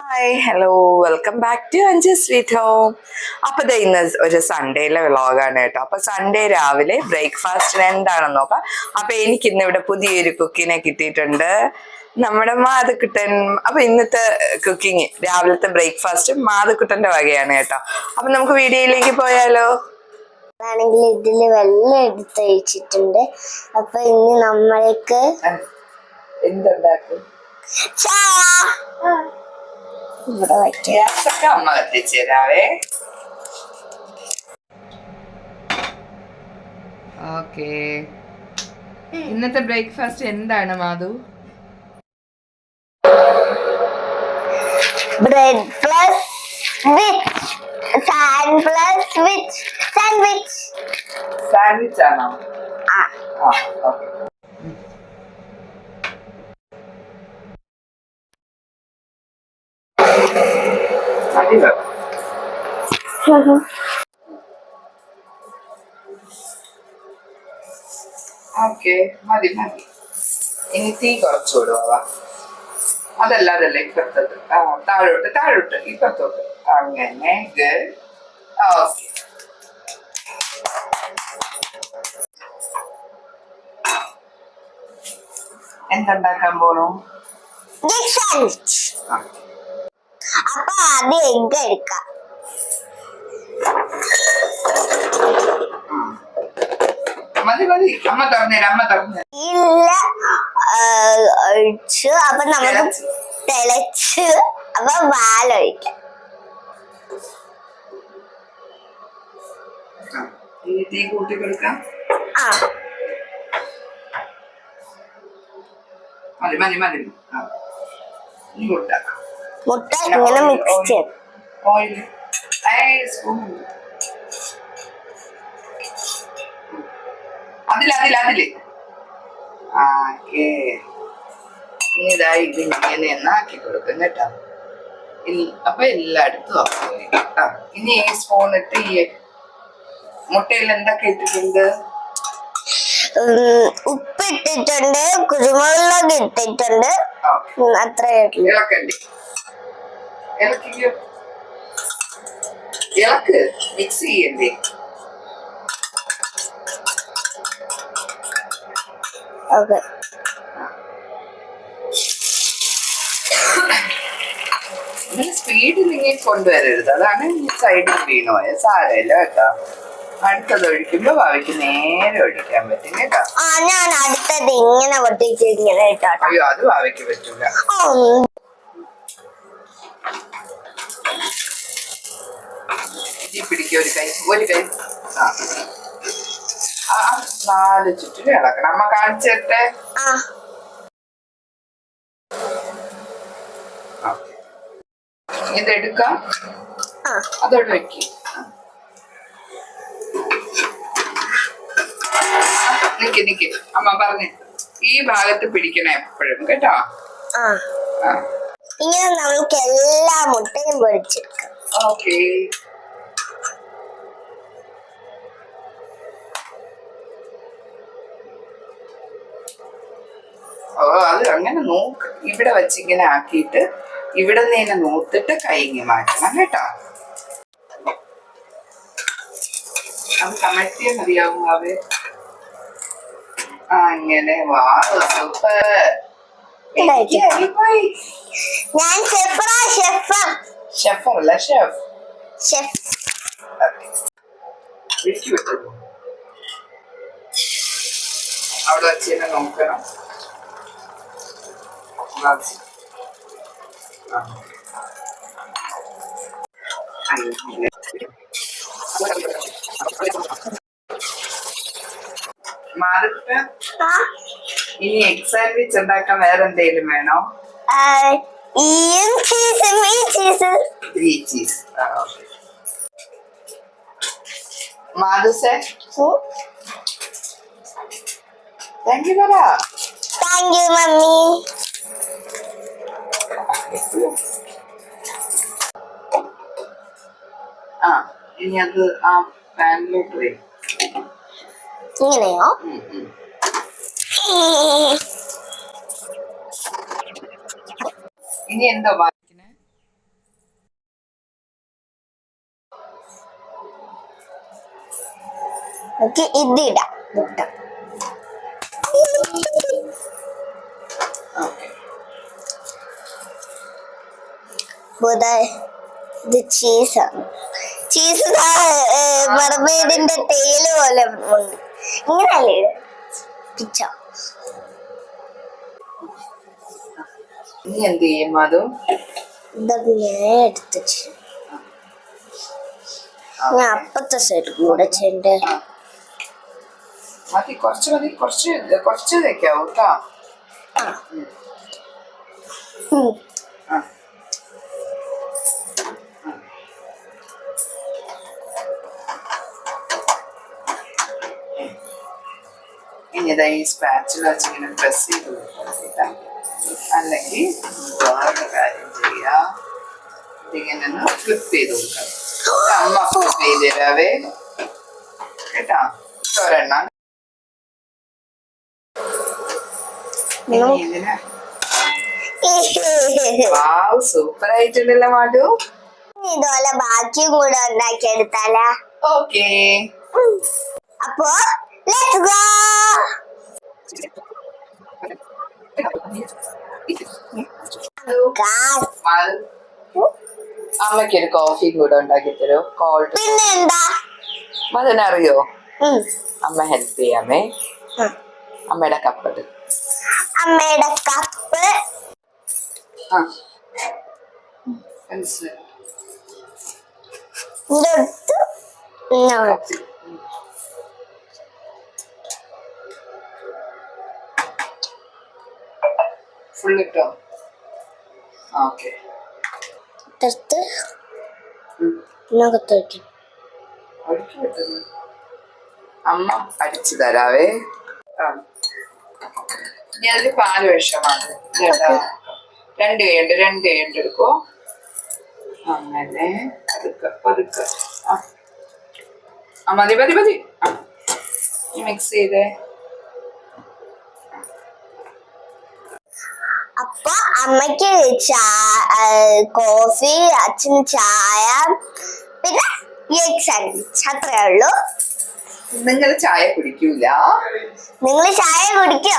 Hi hello welcome back to അഞ്ച് sweet home അപ്പൊ ദേ ഇന്ന് ഒരു സൺഡേയിലെ വ്ളോഗാണ് കേട്ടോ. അപ്പൊ സൺഡേ രാവിലെ ബ്രേക്ക്ഫാസ്റ്റിന് എന്താണെന്ന് നോക്കാം. അപ്പൊ എനിക്ക് ഇന്ന് ഇവിടെ പുതിയൊരു കുക്കിനെ കിട്ടിയിട്ടുണ്ട്. നമ്മുടെ മാതക്കുട്ടൻ അപ്പൊ ഇന്നത്തെ കുക്കിംഗ് രാവിലത്തെ ബ്രേക്ക്ഫാസ്റ്റ് മാതക്കുട്ടന്റെ വകയാണ് കേട്ടോ. അപ്പൊ നമുക്ക് വീഡിയോയിലേക്ക് പോയാലോ? ആണെങ്കിൽ ഇതിൽ വെള്ളം എടുത്ത് ഒഴിച്ചിട്ടുണ്ട്. അപ്പൊ ഇനി നമ്മൾക്ക് എന്തുണ്ടാക്കും? ഇവിടെ വയ്ക്കാം ഗ്യാസൊക്കെ അമ്മ എത്തിച്ചേരാവേ ഓക്കെ ഇന്നത്തെ ബ്രേക്ക്ഫാസ്റ്റ് എന്താണ് Madhu? Bread plus which sand plus with sandwich sandwich ആണോ? ആ. ഓക്കെ അടിപൊളി ഓക്കെ മതി മതി. ഇനി തീ കുറച്ച് വിടുക അതല്ല അതല്ല ഇപ്പുറത്തത് ആ താഴോട്ട് താഴോട്ട് ഇപ്പുറത്തോട്ട്. അങ്ങനെ ഗുഡ് ഓക്കെ. എന്തുണ്ടാക്കാൻ പോണു? അപ്പൊ ആദ്യം എഗ് എടുക്കാം. മതി മതി. അമ്മ തുറന്നേരാ അമ്മ തുറന്നേരാ. ഇല്ല. ഒഴിച്ചു. അപ്പൊ നമുക്ക് തിളച്ച്. അപ്പൊ വാലൊഴിക്കാം. ഇനി തീ കൂട്ടി കൊടുക്കാം. ആ. മതി മതി മതി. കൂട്ടാം മുട്ട. ഇങ്ങനെ മിക്സ് ചെയ്ത് ഓയിൽ. സ്പൂൺ അതിൽ അതിൽ അതിൽ. ആ ഓക്കേ ഇതിങ്ങനെ ഇത് ഇങ്ങനെ എന്നാക്കി കൊടുക്കും കേട്ടോ. ഇനി അപ്പൊ എല്ലായിടത്തും. ആ ഇനി ഈ സ്പൂൺ ഇട്ട് ഈ മുട്ടയിൽ എന്തൊക്കെ ഇട്ടിട്ടുണ്ട്? ഉപ്പ് ഉപ്പിട്ടിട്ടുണ്ട് കുരുമുളക് ഇട്ടിട്ടുണ്ട്. അത്രേ ഉള്ളൂ. ഇളക്കണ്ടേ. ഇളക്കിക്കോ. ഇളക്ക്. മിക്സ് ചെയ്യണ്ടേ? Okay it. സ്പീഡ് നിങ്ങൾ കൊണ്ടുവരരുത്. അതാണ് സൈഡിൽ വീണ് പോയത് സാരമില്ല കേട്ടോ. അടുത്തത് ഒഴിക്കുമ്പോ ഭാവിക്ക് നേരെ ഒഴിക്കാൻ പറ്റും കേട്ടോ. ഞാൻ അടുത്തത് ഇങ്ങനെ പൊട്ടിച്ച് ഇങ്ങനെ അയ്യോ അത് ഭാവിക്ക് പറ്റൂല. പിടിക്കുക ഒരു കൈ ഒരു കൈ. ആ. നാല് ചുറ്റിനും ഇളക്കണം അമ്മ കാണിച്ചിട്ടെ ആ. ആ. ഇതെടുക്കാം ആ. അതോട് വെക്കും. നിക്ക് നിക്ക്. അമ്മ പറഞ്ഞു. ഈ ഭാഗത്ത് പിടിക്കണം എപ്പോഴും കേട്ടോ? ഇങ്ങനെ നമുക്ക് എല്ലാ മുട്ടയും പൊടിച്ചെടുക്കാം. ഓക്കെ. അത് അങ്ങനെ നോക്ക് ഇവിടെ വെച്ചിങ്ങനെ ആക്കിയിട്ട് ഇവിടെ നിന്ന് ഇങ്ങനെ നൂത്തിട്ട് കൈങ്ങി മാറ്റണം കേട്ടോ. അത് കമഴ്ത്തിയാൽ മതിയാവും അവർ അങ്ങനെ വാ സൂപ്പർ. ഞാൻ ഷെഫ്. ഷെഫറല്ല ഷെഫ്? ഷെഫ്. അവിടെ വെച്ച് തന്നെ നോക്കണം. അത്. ആ. അങ്ങനെ. മാതൃക ആ. ഇനി എഗ് സാൻഡ്വിച്ച് ഉണ്ടാക്കാൻ വേറെ എന്തെങ്കിലും വേണോ? ആ, ഈയും ചീസും ഈ ചീസ് ത്രീ ചീസ് മാധുസെ? താങ്ക് യു പറ താങ്ക് യു മമ്മി. ആ ഇനി ആ പാനിലോട്ട് വേ ഇങ്ങനെയോ? ഇനി എന്തോ നമുക്ക് ഇത് ഇടാം. ബുധ ഇത് ചീസാണ് ചീസ് മർമേഡിന്റെ തേൽ പോലെ ഉണ്ട്. ഇങ്ങനല്ലേ പിച്ച. ഇനി എന്ത് ചെയ്യും മധു? ഇതൊക്കെ ഞാൻ എടുത്ത് ഞാൻ അപ്പത്തെ സൈഡ് കൂടെ മതി കുറച്ച് മതി കുറച്ച് കുറച്ച് വെക്കാവൂ കേട്ടോ. ഇനി ഇതാ ഈ സ്പാച്ചിൽ വെച്ച് ഇങ്ങനെ പ്രസ് ചെയ്ത് കൊടുക്കാം അല്ലെങ്കിൽ വേറൊരു കാര്യം ചെയ്യാം. ഇതിങ്ങനെ ഒന്ന് ഫ്ലിപ്പ് ചെയ്ത് കൊടുക്കാം. അമ്മ ഫ്ലിപ്പ് ചെയ്ത് തരാവേ. കേട്ടാ? ഒരെണ്ണം. സൂപ്പർ ആയിട്ടുണ്ടല്ലോ മാഡു. ഇതുപോലെ ബാക്കിയും കൂടെ ഉണ്ടാക്കി എടുത്താലാ ഓക്കേ അപ്പോ ലെറ്റ്സ് go! അമ്മയ്ക്ക് ഒരു കോഫി കൂടെ ഉണ്ടാക്കി തരൂ. കോൾഡ് പിന്നെ എന്താ അതിനറിയോ ഉം. അമ്മ ഹെൽപ്പ് ചെയ്യാമേ. അമ്മയുടെ കപ്പ് അമ്മയുടെ കപ്പ് മനസ്സിലായി ഫുൾ ഇട്ടോ ഓക്കെ. എടുത്ത് ഇതിനകത്ത് ഒഴുക്കി വിട്ടുന്നു അമ്മ അടിച്ചു തരാവേ. ഇനി അതിൽ പാൽ വിഷമാണ് രണ്ട് കൈയുണ്ട് രണ്ട് കൈയുണ്ട് എടുക്കോ? അങ്ങനെ പതുക്കെ പതുക്കെ. ആ. മതി മതി മതി. മിക്സ് ചെയ്തേ അപ്പൊ അമ്മയ്ക്ക് കോഫി അച്ഛന് ചായ പിന്നെ എഗ് സാൻഡ്വിച്ച് അത്രേ ഉള്ളൂ. നിങ്ങൾ ചായ കുടിക്കൂല? നിങ്ങൾ ചായ കുടിക്കോ.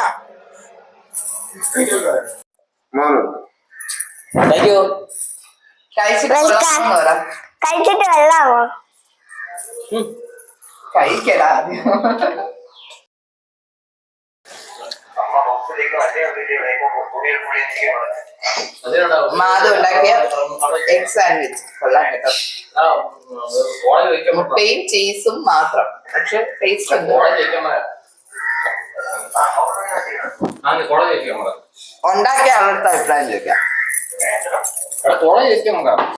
കഴിച്ചിട്ട് വെള്ളാമോ കഴിക്കടാ ഉണ്ടാക്കിയ എഗ് സാൻഡ്വിച്ച് കൊള്ളാം കേട്ടോ മുട്ടയും ചീസും മാത്രം പക്ഷെ ടേസ്റ്റ് ഉണ്ട് ഉണ്ടാക്കിയ ആളുടെ അഭിപ്രായം ചോദിക്കാം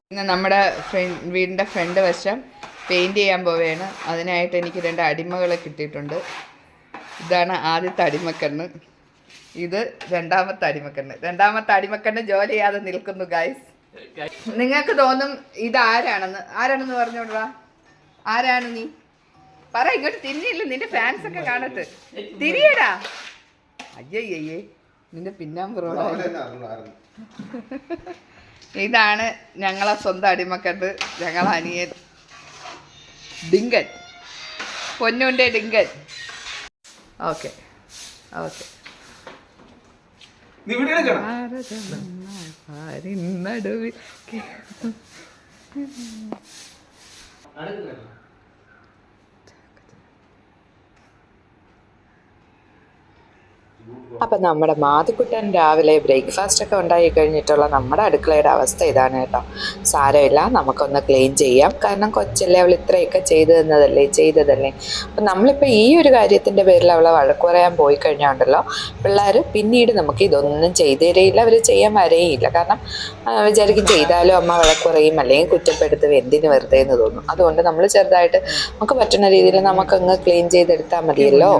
ഇന്ന് നമ്മുടെ വീടിന്റെ ഫ്രണ്ട് വശം പെയിന്റ് ചെയ്യാൻ പോവുകയാണ് അതിനായിട്ട് എനിക്ക് രണ്ട് അടിമകളെ കിട്ടിയിട്ടുണ്ട് ഇതാണ് ആദ്യത്തെ അടിമക്കണ്ണ് ഇത് രണ്ടാമത്തെ അടിമക്കണ്ണ്. രണ്ടാമത്തെ അടിമക്കണ്ണ് ജോലി ചെയ്യാതെ നിൽക്കുന്നു ഗൈസ് നിങ്ങൾക്ക് തോന്നും ഇത് ആരാണെന്ന്? ആരാണെന്ന് പറഞ്ഞോടാ ആരാണ് നീ? പറ ഇങ്ങോട്ട് തിരിഞ്ഞില്ല? നിന്റെ ഫാൻസ് ഒക്കെ കാണട്ടെ. തിരിയടാ. അയ്യയ്യേ നിന്റെ പിന്നാമ്പുറോടാ ഇതാണ് ഞങ്ങളെ സ്വന്തം അടിമക്കണ്ട് ഞങ്ങളെ അനിയൻ. ഡിങ്കൻ. പൊന്നുണ്ടെ ഡിങ്കൻ. Okay okay. നീ വീഡിയോ എടുക്കണം നടുവിൽ അപ്പം നമ്മുടെ മാതുക്കുട്ടൻ രാവിലെ ബ്രേക്ക്ഫാസ്റ്റ് ഒക്കെ ഉണ്ടായി കഴിഞ്ഞിട്ടുള്ള നമ്മുടെ അടുക്കളയുടെ അവസ്ഥ ഇതാണ് കേട്ടോ. സാരമില്ല നമുക്കൊന്ന് ക്ലീൻ ചെയ്യാം. കാരണം കൊച്ചല്ലേ അവൾ ഇത്രയൊക്കെ ചെയ്തു തന്നതല്ലേ ചെയ്തതല്ലേ. അപ്പം നമ്മളിപ്പോൾ ഈ ഒരു കാര്യത്തിന്റെ പേരിൽ അവളെ വഴക്ക് പറയാൻ പോയി കഴിഞ്ഞാണ്ടല്ലോ പിള്ളേർ പിന്നീട് നമുക്ക് ഇതൊന്നും ചെയ്തു തരയില്ല അവർ ചെയ്യാൻ വരേയില്ല. കാരണം വിചാരിക്കും ചെയ്താലും അമ്മ വഴക്ക് പറയും അല്ലെങ്കിൽ കുറ്റപ്പെടുത്തും എന്തിനു വെറുതെ എന്ന് തോന്നും. അതുകൊണ്ട് നമ്മൾ ചെറുതായിട്ട് നമുക്ക് പറ്റുന്ന രീതിയിൽ നമുക്ക് അങ്ങ് ക്ലീൻ ചെയ്തെടുത്താൽ മതിയല്ലോ.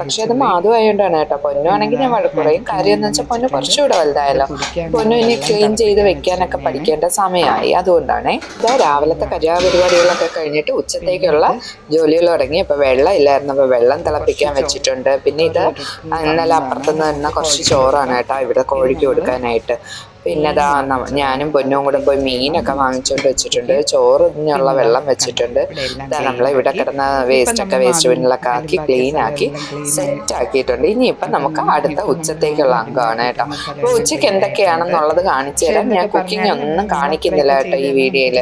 പക്ഷെ അത് മാധുവായോണ്ടാണ് കേട്ടോ. പൊന്നു ആണെങ്കിൽ ഞാൻ വഴക്ക് പറയും കാര്യം എന്ന് വെച്ചാൽ പൊന്നു കുറച്ചുകൂടെ വലുതായല്ലോ. പൊന്നു ഇനി ക്ലീൻ ചെയ്ത് വെക്കാനൊക്കെ പഠിക്കേണ്ട സമയമായി. അതുകൊണ്ടാണേ ഇതാ രാവിലത്തെ കര്യാപരിപാടികളൊക്കെ കഴിഞ്ഞിട്ട് ഉച്ചത്തേക്കുള്ള ജോലികൾ തുടങ്ങി. ഇപ്പൊ വെള്ളം ഇല്ലായിരുന്നു. അപ്പൊ വെള്ളം തിളപ്പിക്കാൻ വെച്ചിട്ടുണ്ട്. പിന്നെ ഇത് ഇന്നലെ അപ്പുറത്തുനിന്ന് തന്നെ കുറച്ച് ചോറാണ് കേട്ടോ ഇവിടെ കോഴിക്ക് കൊടുക്കാനായിട്ട്. പിന്നെ ഞാനും പൊന്നും കൂടെ പോയി മീനൊക്കെ വാങ്ങിച്ചുകൊണ്ട് വെച്ചിട്ടുണ്ട്. ചോറ് ചോറിനുള്ള വെള്ളം വെച്ചിട്ടുണ്ട്. നമ്മളെ ഇവിടെ കിടന്ന വേസ്റ്റ് ഒക്കെ വേസ്റ്റ് ബിന്നിലൊക്കെ ആക്കി ക്ലീൻ ആക്കി സെറ്റ് ആക്കിയിട്ടുണ്ട്. ഇനിയിപ്പം നമുക്ക് അടുത്ത ഉച്ചത്തേക്കുള്ള അംഗമാണ് കേട്ടോ. അപ്പൊ ഉച്ചയ്ക്ക് എന്തൊക്കെയാണെന്നുള്ളത് കാണിച്ചു തരാം. ഞാൻ കുക്കിംഗ് ഒന്നും കാണിക്കുന്നില്ല കേട്ടോ ഈ വീഡിയോയിൽ.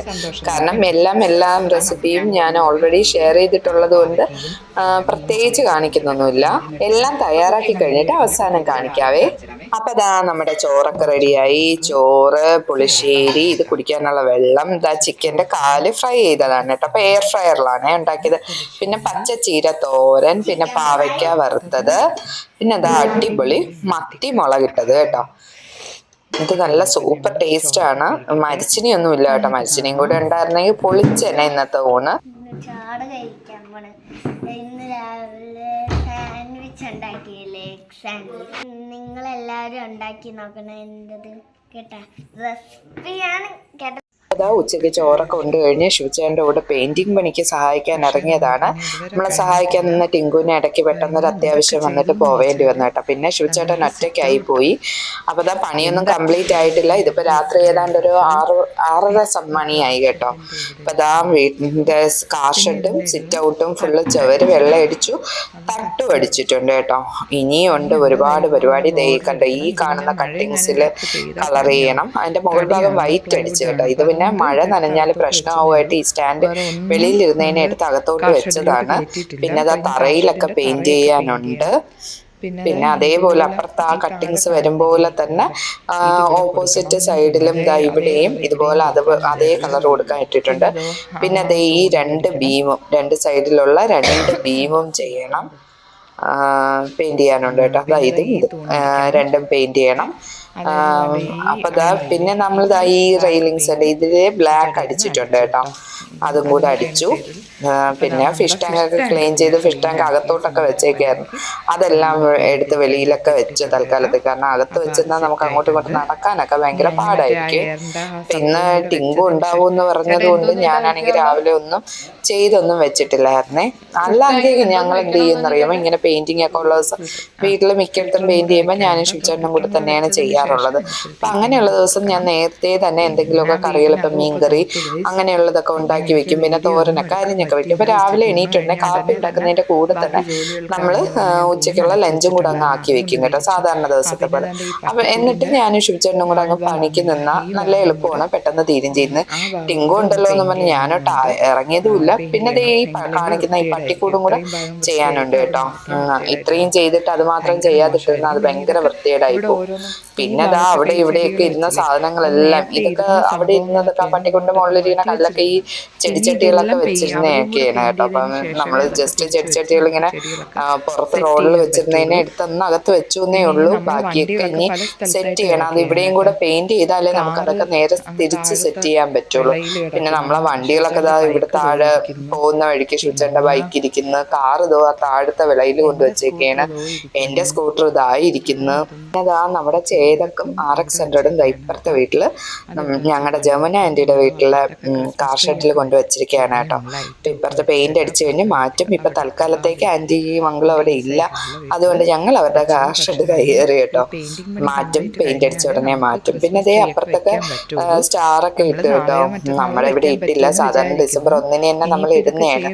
കാരണം എല്ലാം എല്ലാം റെസിപ്പിയും ഞാൻ ഓൾറെഡി ഷെയർ ചെയ്തിട്ടുള്ളത് കൊണ്ട് പ്രത്യേകിച്ച് കാണിക്കുന്നൊന്നുമില്ല. എല്ലാം തയ്യാറാക്കി കഴിഞ്ഞിട്ട് അവസാനം കാണിക്കാവേ. അപ്പൊ ദാ നമ്മുടെ ചോറൊക്കെ റെഡിയായി ചോറ് പുളിശ്ശേരി ഇത് കുടിക്കാനുള്ള വെള്ളം ഇതാ ചിക്കന്റെ കാൽ ഫ്രൈ ചെയ്തതാണ് കേട്ടോ. അപ്പോൾ എയർ ഫ്രയറിലാണ് ഉണ്ടാക്കിയത്. പിന്നെ പച്ചച്ചീര തോരൻ പിന്നെ പാവയ്ക്ക വറുത്തത് പിന്നെ ദാ അടിപൊളി മത്തി മുളകിട്ടത് കേട്ടോ. ഇത് നല്ല സൂപ്പർ ടേസ്റ്റ് ആണ്. മരിച്ചിനി ഒന്നും ഇല്ല കേട്ടോ. മരിച്ചിനിയും കൂടെ ഉണ്ടായിരുന്നെങ്കിൽ പൊളിച്ചെന്നെ ഇന്നത്തെ ഊണ്. ഇന്ന് കഴിക്കാൻ പോണ്. ഇന്ന് രാവിലെ സാൻഡ്വിച്ച് ഉണ്ടാക്കിയില്ലേ? സാൻഡ്വിച്ച് നിങ്ങളെല്ലാവരും ഉണ്ടാക്കി നോക്കണം. എന്റെത് കേട്ടാ റെസിപ്പിയാണ് കേട്ട ഉച്ചയ്ക്ക് ചോറൊക്കെ ഉണ്ട് കഴിഞ്ഞ് ശിവചേട്ടന്റെ കൂടെ പെയിന്റിംഗ് പണിക്ക് സഹായിക്കാൻ ഇറങ്ങിയതാണ്. നമ്മളെ സഹായിക്കാൻ നിന്ന് ടിങ്കുവിനെ ഇടയ്ക്ക് പെട്ടെന്ന് ഒരു അത്യാവശ്യം വന്നിട്ട് പോവേണ്ടി വന്നു കേട്ടോ. പിന്നെ ശിവചേട്ടൻ ഒറ്റയ്ക്കായി പോയി. അപ്പോൾ അതാ പണിയൊന്നും കംപ്ലീറ്റ് ആയിട്ടില്ല. ഇതിപ്പോൾ രാത്രി ഏതാണ്ട് ഒരു ആറ് ആറര മണിയായി കേട്ടോ. അപ്പോൾ അതാ വീട്ടിന്റെ കാർ ഷെഡും സിറ്റ് ഔട്ടും ഫുള്ള് ചവർ വെള്ളം അടിച്ചു. തട്ടും അടിച്ചിട്ടുണ്ട് കേട്ടോ. ഇനിയുണ്ട് ഒരുപാട് പരിപാടി. ദേ കണ്ട ഈ കാണുന്ന കട്ടിങ്സിൽ കളർ ചെയ്യണം. അതിന്റെ മുകൾ ഭാഗം വൈറ്റ് അടിച്ചു കേട്ടോ. ഇത് പിന്നെ മഴ നനഞ്ഞാൽ പ്രശ്നമാവുമായിട്ട് ഈ സ്റ്റാൻഡ് വെളിയിലിരുന്നതിനെ എടുത്ത് അകത്തോട്ട് വെച്ചതാണ്. പിന്നെ അത് തറയിലൊക്കെ പെയിന്റ് ചെയ്യാനുണ്ട്. പിന്നെ അതേപോലെ അപ്പുറത്ത് ആ കട്ടിങ്സ് വരുമ്പോലെ തന്നെ ഓപ്പോസിറ്റ് സൈഡിലും ദാ ഇവിടെയും ഇതുപോലെ അത് അതേ കളർ കൊടുക്കാൻ ഇട്ടിട്ടുണ്ട്. പിന്നെ അതേ ഈ രണ്ട് ബീമും രണ്ട് സൈഡിലുള്ള രണ്ട് ബീമും ചെയ്യണം. പെയിന്റ് ചെയ്യാനുണ്ട് കേട്ടോ. അതായത് ഇതും രണ്ടും പെയിന്റ് ചെയ്യണം. അപ്പൊ ദാ പിന്നെ നമ്മൾ ദാ ഈ റെയിലിങ്സ് അല്ലേ ഇതിൽ ബ്ലാക്ക് അടിച്ചിട്ടുണ്ട് കേട്ടോ. അതും കൂടെ അടിച്ചു. പിന്നെ ഫിഷ് ടാങ്ക് ഒക്കെ ക്ലീൻ ചെയ്ത് ഫിഷ് ടാങ്ക് അകത്തോട്ടൊക്കെ വെച്ചേക്കായിരുന്നു. അതെല്ലാം എടുത്ത് വെളിയിലൊക്കെ വെച്ചു തൽക്കാലത്ത് കാരണം അകത്ത് വെച്ചിരുന്നാൽ നമുക്ക് അങ്ങോട്ടും ഇങ്ങോട്ടും നടക്കാനൊക്കെ ഭയങ്കര പാടായിരിക്കും. പിന്നെ ടിങ്കു ഉണ്ടാവും എന്ന് പറഞ്ഞത് കൊണ്ട് ഞാനാണെങ്കിൽ രാവിലെ ഒന്നും ചെയ്തൊന്നും വെച്ചിട്ടില്ലായിരുന്നേ. അല്ലാങ്കിൽ ഞങ്ങൾ എന്ത് ചെയ്യുന്നറിയുമ്പോൾ ഇങ്ങനെ പെയിന്റിംഗ് ഒക്കെ ഉള്ള ദിവസം വീട്ടിൽ മിക്കയിടത്തും പെയിന്റ് ചെയ്യുമ്പോൾ ഞാനും ശിവചേട്ടനും കൂടെ തന്നെയാണ് ചെയ്യാറുള്ളത്. അപ്പൊ അങ്ങനെയുള്ള ദിവസം ഞാൻ നേരത്തെ തന്നെ എന്തെങ്കിലുമൊക്കെ കറികൾ ഇപ്പം മീൻകറി അങ്ങനെയുള്ളതൊക്കെ ഉണ്ടാക്കി വെക്കും. പിന്നെ തോരനൊക്കെ അരിഞ്ഞൊക്കെ വെക്കും. അപ്പൊ രാവിലെ എണീറ്റുണ്ടെങ്കിൽ കാപ്പി ഉണ്ടാക്കുന്നതിന്റെ കൂടെ തന്നെ നമ്മൾ ഉച്ചയ്ക്കുള്ള ലഞ്ചും കൂടെ അങ്ങ് ആക്കി വെക്കും കേട്ടോ. സാധാരണ ദിവസത്തെ പോലെ. അപ്പൊ എന്നിട്ട് ഞാനും ശുഭിച്ചേട്ടനും കൂടെ അങ്ങ് പണിക്ക് നിന്നാ നല്ല എളുപ്പമാണ്. പെട്ടെന്ന് തീരും ചെയ്യുന്നത് ടിങ്കു ഉണ്ടല്ലോ എന്ന് പറഞ്ഞ് ഞാനോട്ട് ഇറങ്ങിയതുമില്ല പിന്നെ ഈ കാണിക്കുന്ന ഈ പട്ടിക്കൂടും കൂടെ ചെയ്യാനുണ്ട് കേട്ടോ. ഇത്രയും ചെയ്തിട്ട് അത് മാത്രം ചെയ്യാതിട്ടിരുന്ന അത് ഭയങ്കര വൃത്തികേടായി പോകും പിന്നെ ദാ അവിടെ ഇവിടെയൊക്കെ ഇരുന്ന സാധനങ്ങളെല്ലാം. ഇതൊക്കെ അവിടെ ഇരുന്നതൊക്കെ ആ പട്ടിക്കൊണ്ട് മുകളിലിരിക്കുന്ന കല്ലൊക്കെ ഈ ചെടിച്ചട്ടികളൊക്കെ വെച്ചിരുന്നൊക്കെയാണ് കേട്ടോ. അപ്പം നമ്മൾ ജസ്റ്റ് ചെടിച്ചട്ടികൾ ഇങ്ങനെ പുറത്ത് റോഡിൽ വെച്ചിരുന്നതിനെ എടുത്തൊന്ന് അകത്ത് വെച്ചു എന്നേ ഉള്ളൂ. ബാക്കിയൊക്കെ ഇനി സെറ്റ് ചെയ്യണം. അത് ഇവിടെയും കൂടെ പെയിന്റ് ചെയ്താലേ നമുക്ക് അതൊക്കെ നേരെ തിരിച്ച് സെറ്റ് ചെയ്യാൻ പറ്റുള്ളൂ. പിന്നെ നമ്മളെ വണ്ടികളൊക്കെ ഇതാ ഇവിടെ താഴെ പോകുന്ന വഴിക്ക് ഷുച്ചന്റെ ബൈക്ക് ഇരിക്കുന്ന. കാർ ഇതോ ആ താഴത്തെ വിളയിൽ കൊണ്ടുവച്ചേക്കാണ് എന്റെ സ്കൂട്ടർ ഇതായിരിക്കുന്നു പിന്നെ ദാ നമ്മുടെ ചേതക്കും ആർ എക്സ് ഹൺഡ്രഡും ഇപ്പുറത്തെ വീട്ടിൽ ഞങ്ങളുടെ ജമുന ആന്റിയുടെ വീട്ടിലെ കാർ ഷെഡിൽ കൊണ്ടുവച്ചിരിക്കുകയാണ് കേട്ടോ. ഇപ്പം ഇപ്പുറത്തെ പെയിന്റ് അടിച്ചു കഴിഞ്ഞ് മാറ്റും. ഇപ്പൊ തൽക്കാലത്തേക്ക് ആന്റി ഈ മംഗളം അവിടെ ഇല്ല. അതുകൊണ്ട് ഞങ്ങൾ അവരുടെ കാർ ഷെഡ് കയറി കേട്ടോ. മാറ്റും പെയിന്റ് അടിച്ച ഉടനെ മാറ്റും. പിന്നെ അതേ അപ്പുറത്തൊക്കെ സ്റ്റാറൊക്കെ ഇട്ട് കേട്ടോ. നമ്മുടെ ഇവിടെ ഇട്ടില്ല. സാധാരണ ഡിസംബർ ഒന്നിന് തന്നെ നമ്മൾ ഇടുന്നതാണ്.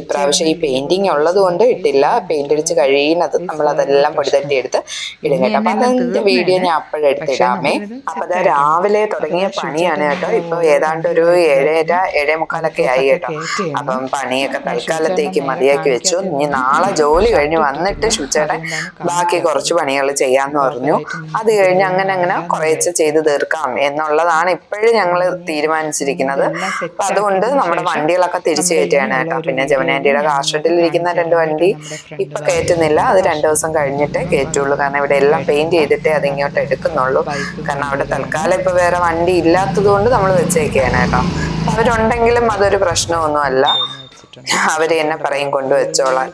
ഇപ്രാവശ്യം ഈ പെയിന്റിങ് ഉള്ളത് കൊണ്ട് ഇട്ടില്ല. പെയിന്റ് അടിച്ച് കഴിയുന്നത് നമ്മൾ അതെല്ലാം പൊടി എടുത്ത് ഇടും കേട്ടോ. അപ്പൊ അതിന്റെ വീഡിയോ ഞാൻ അപ്പോഴെടുത്തിടാമേ അപ്പൊ അതാ രാവിലെ തുടങ്ങിയ പണിയാണ് കേട്ടോ. ഇപ്പൊ ഏതാണ്ട് ഒരു ഏഴര ഏഴേ മുക്കാലൊക്കെ ആയി കേട്ടോ. അപ്പം പണിയൊക്കെ തൽക്കാലത്തേക്ക് മതിയാക്കി വെച്ചു. ഇനി നാളെ ജോലി കഴിഞ്ഞ് വന്നിട്ട് ശുചേട്ടൻ ബാക്കി കുറച്ച് പണികൾ ചെയ്യാന്ന് പറഞ്ഞു. അത് കഴിഞ്ഞ് അങ്ങനെ അങ്ങനെ കുറേച്ച് ചെയ്ത് തീർക്കാം എന്നുള്ളതാണ് ഇപ്പോഴും ഞങ്ങൾ തീരുമാനിച്ചിരിക്കുന്നത്. അപ്പൊ അതുകൊണ്ട് നമ്മുടെ വണ്ടികളൊക്കെ തിരിച്ചു കയറ്റുകയാണ് കേട്ടോ. പിന്നെ ജവനാന്റിയുടെ കാർഷട്ടിൽ ഇരിക്കുന്ന രണ്ട് വണ്ടി ഇപ്പൊ കയറ്റുന്നില്ല. അത് രണ്ടു ദിവസം കഴിഞ്ഞിട്ടേ കയറ്റുള്ളൂ. കാരണം ഇവിടെ എല്ലാം പെയിന്റ് ചെയ്തിട്ടേ അത് ഇങ്ങോട്ട് എടുക്കുന്നുള്ളൂ. കാരണം അവിടെ തൽക്കാലം ഇപ്പൊ വേറെ വണ്ടി ഇല്ലാത്തത് കൊണ്ട് നമ്മൾ വെച്ചേക്കാണ് കേട്ടോ. അവരുണ്ടെങ്കിലും അതൊരു പ്രശ്നമൊന്നും അല്ല അവർ എന്നെ പറയും കൊണ്ടുവച്ചോളാൻ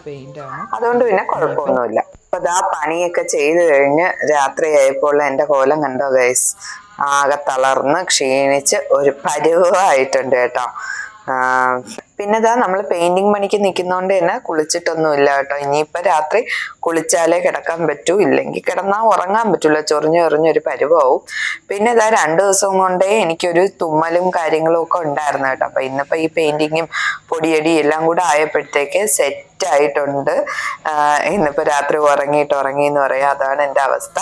അതുകൊണ്ട് പിന്നെ കുഴപ്പമൊന്നുമില്ല. അപ്പൊ ദാ പണിയൊക്കെ ചെയ്തു കഴിഞ്ഞ് രാത്രിയായപ്പോൾ എന്റെ കോലം കണ്ടോ ഗൈസ് ആകെ തളർന്ന് ക്ഷീണിച്ച് ഒരു പരുവായിട്ടുണ്ട് കേട്ടോ. ആ, പിന്നെ ഇതാ നമ്മൾ പെയിന്റിങ് പണിക്ക് നിൽക്കുന്നതുകൊണ്ട് തന്നെ കുളിച്ചിട്ടൊന്നും ഇല്ല കേട്ടോ. ഇനിയിപ്പോൾ രാത്രി കുളിച്ചാലേ കിടക്കാൻ പറ്റൂ. ഇല്ലെങ്കിൽ കിടന്നാൽ ഉറങ്ങാൻ പറ്റില്ല ചൊറിഞ്ഞു ചൊറിഞ്ഞൊരു പരുവാവും. പിന്നെ ഇതാ രണ്ട് ദിവസം കൊണ്ടേ എനിക്കൊരു തുമ്മലും കാര്യങ്ങളും ഒക്കെ ഉണ്ടായിരുന്നു കേട്ടോ. അപ്പൊ ഇന്നിപ്പോൾ ഈ പെയിന്റിങ്ങും പൊടിയടി എല്ലാം കൂടെ ആയപ്പോഴത്തേക്ക് സെറ്റ് ആയിട്ടുണ്ട്. ഇന്നിപ്പോ രാത്രി ഉറങ്ങിയിട്ട് ഉറങ്ങി എന്ന് പറയാം. അതാണ് എന്റെ അവസ്ഥ.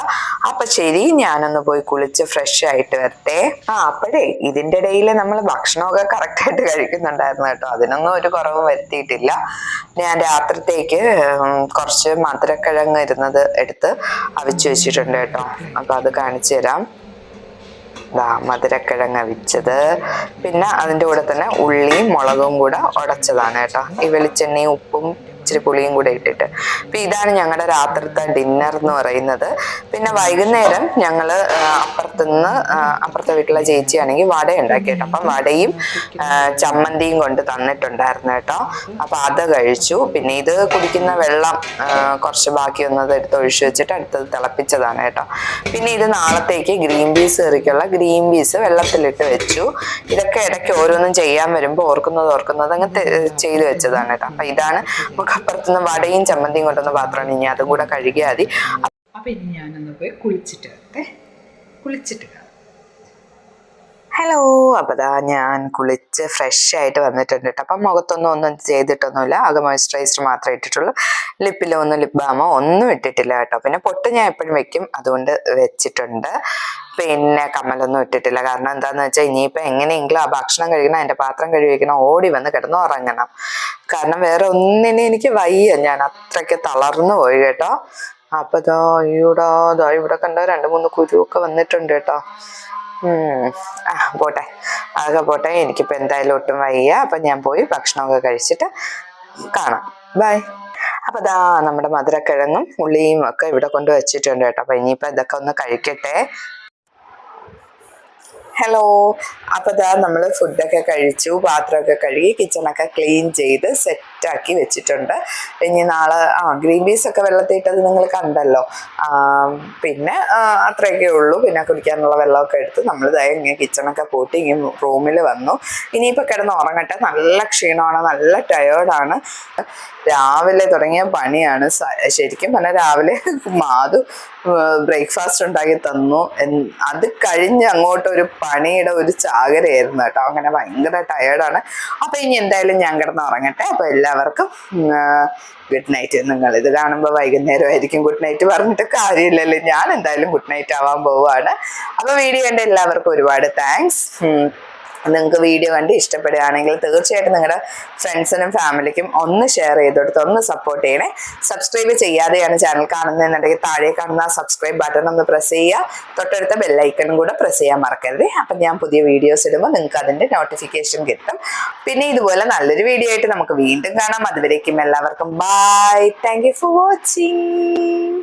അപ്പൊ ശരി ഞാനൊന്ന് പോയി കുളിച്ച് ഫ്രഷ് ആയിട്ട് വരട്ടെ. ആ അപ്പോഴേ ഇതിന്റെ ഇടയിൽ നമ്മൾ ഭക്ഷണമൊക്കെ കറക്റ്റ് ആയിട്ട് കഴിക്കുന്നുണ്ടായിരുന്നു കേട്ടോ. അതിനൊന്നും ഒരു കുറവും വരുത്തിയിട്ടില്ല. ഞാൻ രാത്രിത്തേക്ക് കുറച്ച് മധുരക്കിഴങ്ങ് ഇരുന്നത് എടുത്ത് അവിച്ച് വെച്ചിട്ടുണ്ട് കേട്ടോ. അപ്പൊ അത് കാണിച്ചു തരാം. ദാ മധുരക്കിഴങ്ങ് അവിച്ചത്. പിന്നെ അതിന്റെ കൂടെ തന്നെ ഉള്ളിയും മുളകും കൂടെ ഉടച്ചതാണ് കേട്ടോ. ഈ വെളിച്ചെണ്ണയും ഉപ്പും ഇച്ചിരി പുളിയും കൂടെ ഇട്ടിട്ട്. അപ്പൊ ഇതാണ് ഞങ്ങളുടെ രാത്രിത്തെ ഡിന്നർ എന്ന് പറയുന്നത്. പിന്നെ വൈകുന്നേരം ഞങ്ങൾ അപ്പുറത്തുനിന്ന് അപ്പുറത്തെ വീട്ടിലെ ചേച്ചിയാണെങ്കിൽ വട ഉണ്ടാക്കി കേട്ടോ അപ്പം വടയും ചമ്മന്തിയും കൊണ്ട് തന്നിട്ടുണ്ടായിരുന്നു കേട്ടോ. അപ്പൊ അത് കഴിച്ചു. പിന്നെ ഇത് കുടിക്കുന്ന വെള്ളം കുറച്ച് ബാക്കി വന്നത് എടുത്ത് ഒഴിച്ചു വെച്ചിട്ട് അടുത്തത് തിളപ്പിച്ചതാണ് കേട്ടോ. പിന്നെ ഇത് നാളത്തേക്ക് ഗ്രീൻ പീസ് കറിക്കുള്ള ഗ്രീൻ പീസ് വെള്ളത്തിലിട്ട് വെച്ചു. ഇതൊക്കെ ഇടയ്ക്ക് ഓരോന്നും ചെയ്യാൻ വരുമ്പോൾ ഓർക്കുന്നത് ഓർക്കുന്നത് അങ്ങ് ചെയ്തു വെച്ചതാണ് കേട്ടോ. അപ്പൊ ഇതാണ് നമുക്ക് അപ്പുറത്തുനിന്ന് വടയും ചമ്മന്തിയും കൊണ്ടുവന്ന പാത്രമാണ്. ഇനി അതും കൂടെ കഴുകിയാൽ മതി. അപ്പം ഇനി ഞാനൊന്ന് പോയി കുളിച്ചിട്ട് വരട്ടെ. കുളിച്ചിട്ട് ഹലോ അപ്പൊ ദാ ഞാൻ കുളിച്ച് ഫ്രഷ് ആയിട്ട് വന്നിട്ടുണ്ട് കേട്ടോ അപ്പം മുഖത്തൊന്നും ഒന്നും ചെയ്തിട്ടൊന്നുമില്ല. ആകെ മോയിസ്ചറൈസർ മാത്രമേ ഇട്ടിട്ടുള്ളൂ. ലിപ്പിലോ ഒന്നും ലിപ് ബാമോ ഒന്നും ഇട്ടിട്ടില്ല കേട്ടോ പിന്നെ പൊട്ട് ഞാൻ എപ്പോഴും വെക്കും. അതുകൊണ്ട് വെച്ചിട്ടുണ്ട്. പിന്നെ കമ്മലൊന്നും ഇട്ടിട്ടില്ല. കാരണം എന്താണെന്ന് വെച്ചാൽ ഇനിയിപ്പോൾ എങ്ങനെയെങ്കിലും ആ ഭക്ഷണം കഴിക്കണം എന്റെ പാത്രം കഴുകി വെക്കണം ഓടി വന്ന് കിടന്ന് ഉറങ്ങണം കാരണം വേറെ ഒന്നിനെ എനിക്ക് വയ്യ. ഞാൻ അത്രയ്ക്ക് തളർന്നു പോയി കേട്ടോ. അപ്പോൾ ദാ ഇവിടെ കണ്ടോ രണ്ട് മൂന്ന് കുരുവൊക്കെ വന്നിട്ടുണ്ട് കേട്ടോ. ആ പോട്ടെ. അതൊക്കെ പോട്ടെ. എനിക്കിപ്പോൾ എന്തായാലും ഒട്ടും വയ്യ. അപ്പം ഞാൻ പോയി ഭക്ഷണമൊക്കെ കഴിച്ചിട്ട് കാണാം. ബൈ അപ്പം അതാ നമ്മുടെ മധുരക്കിഴങ്ങും ഉള്ളിയും ഒക്കെ ഇവിടെ കൊണ്ട് വെച്ചിട്ടുണ്ട് കേട്ടോ. അപ്പം ഇനിയിപ്പോൾ ഇതൊക്കെ ഒന്ന് കഴിക്കട്ടെ. ഹലോ അപ്പം ദാ നമ്മൾ ഫുഡൊക്കെ കഴിച്ചു പാത്രമൊക്കെ കഴുകി കിച്ചണൊക്കെ ക്ലീൻ ചെയ്ത് സെറ്റാക്കി വെച്ചിട്ടുണ്ട്. ഇനി നാളെ ആ ഗ്രീൻ പീസ് ഒക്കെ വെള്ളത്തിയിട്ടത് നിങ്ങൾ കണ്ടല്ലോ. പിന്നെ അത്രയൊക്കെ ഉള്ളൂ. പിന്നെ കുടിക്കാനുള്ള വെള്ളമൊക്കെ എടുത്ത് നമ്മൾ ദാ ഇങ്ങനെ കിച്ചണൊക്കെ പോയിട്ട് ഇങ്ങനെ റൂമിൽ വന്നു. ഇനിയിപ്പോൾ കിടന്ന് ഉറങ്ങട്ടെ. നല്ല ക്ഷീണമാണ് നല്ല ടയേർഡാണ് രാവിലെ തുടങ്ങിയ പണിയാണ്. ശരിക്കും പറഞ്ഞാൽ രാവിലെ മാധു ബ്രേക്ക്ഫാസ്റ്റ് ഉണ്ടാക്കി തന്നു. അത് കഴിഞ്ഞ് അങ്ങോട്ട് ഒരു പണിയുടെ ഒരു ചാകരയായിരുന്നു കേട്ടോ. അങ്ങനെ ഭയങ്കര ടയേർഡാണ് അപ്പോൾ ഇനി എന്തായാലും ഞാൻ കിടന്ന് ഉറങ്ങട്ടെ. അപ്പൊ എല്ലാവർക്കും ഗുഡ് നൈറ്റ് നിങ്ങൾ ഇത് കാണുമ്പോൾ വൈകുന്നേരം ആയിരിക്കും ഗുഡ് നൈറ്റ് പറഞ്ഞിട്ട് കാര്യമില്ലല്ലോ. ഞാൻ എന്തായാലും ഗുഡ് നൈറ്റ് ആവാൻ പോവുകയാണ്. അപ്പോൾ വീഡിയോ കണ്ട എല്ലാവർക്കും ഒരുപാട് താങ്ക്സ് നിങ്ങൾക്ക് വീഡിയോ കണ്ട് ഇഷ്ടപ്പെടുകയാണെങ്കിൽ തീർച്ചയായിട്ടും നിങ്ങളുടെ ഫ്രണ്ട്സിനും ഫാമിലിക്കും ഒന്ന് ഷെയർ ചെയ്ത് കൊടുത്ത് ഒന്ന് സപ്പോർട്ട് ചെയ്യണേ. സബ്സ്ക്രൈബ് ചെയ്യാതെയാണ് ചാനൽ കാണുന്നതെന്നുണ്ടെങ്കിൽ താഴെ കാണുന്ന സബ്സ്ക്രൈബ് ബട്ടൺ ഒന്ന് പ്രസ് ചെയ്യുക. തൊട്ടടുത്ത ബെല്ലൈക്കണും കൂടെ പ്രസ് ചെയ്യാൻ മറക്കരുത്. അപ്പം ഞാൻ പുതിയ വീഡിയോസ് ഇടുമ്പോൾ നിങ്ങൾക്ക് അതിന്റെ നോട്ടിഫിക്കേഷൻ കിട്ടും. പിന്നെ ഇതുപോലെ നല്ലൊരു വീഡിയോ ആയിട്ട് നമുക്ക് വീണ്ടും കാണാം. അതുവരേക്കും എല്ലാവർക്കും ബൈ താങ്ക് ഫോർ വാച്ചിങ്